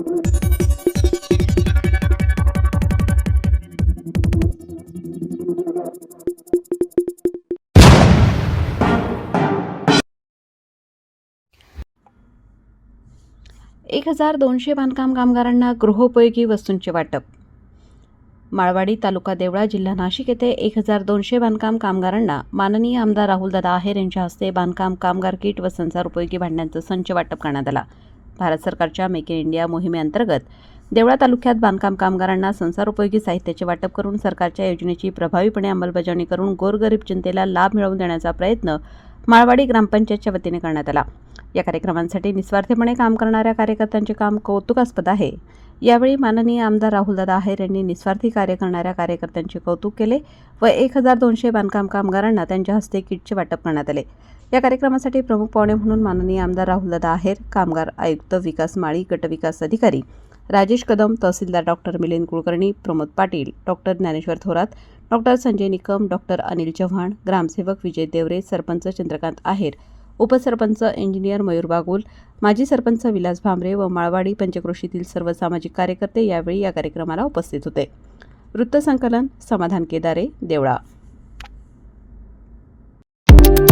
एक हजार दोनशे बांधकाम कामगारांना गृहोपयोगी वस्तूंचे वाटप. माळवाडी तालुका देवळा जिल्हा नाशिक येथे एक हजार दोनशे बांधकाम कामगारांना माननीय आमदार राहुलदादा आहेर यांच्या हस्ते बांधकाम कामगार किट व संसार उपयोगी भांड्यांचं संच वाटप करण्यात आला. भारत सरकारच्या मेक इन इंडिया मोहिमेअंतर्गत देवळा तालुक्यात बांधकाम कामगारांना संसारोपयोगी साहित्याचे वाटप करून सरकारच्या योजनेची प्रभावीपणे अंमलबजावणी करून गोरगरीब जनतेला लाभ मिळवून देण्याचा प्रयत्न माळवाडी ग्रामपंचायतच्या वतीने करण्यात आला. या कार्यक्रमांसाठी निस्वार्थीपणे काम करणाऱ्या कार्यकर्त्यांचे काम कौतुकास्पद आहे. यावेळी माननीय आमदार राहुलदादा आहेर यांनी निस्वार्थी कार्य करणाऱ्या कार्यकर्त्यांचे कौतुक केले व एक हजार दोनशे बांधकाम कामगारांना त्यांच्या हस्ते किटचे वाटप करण्यात आले. या कार्यक्रमासाठी प्रमुख पाहुणे म्हणून माननीय आमदार राहुलदादा आहेर कामगार आयुक्त विकास माळी गटविकास अधिकारी Rajesh Kadam tehsildar doctor Milind Kulkarni Pramod Patil doctor Dnyaneshwar Thorat doctor Sanjay Nikam doctor Anil Chavan ग्रामसेवक विजय देवरे सरपंच चंद्रकांत आहेर उपसरपंच इंजिनियर मयूर बागुल माजी सरपंच विलास भांबरे व माळवाडी पंचक्रोशीतील सर्व सामाजिक कार्यकर्ते यावेळी या कार्यक्रमाला उपस्थित होते. वृत्तसंकलन समाधान केदारे देवळा.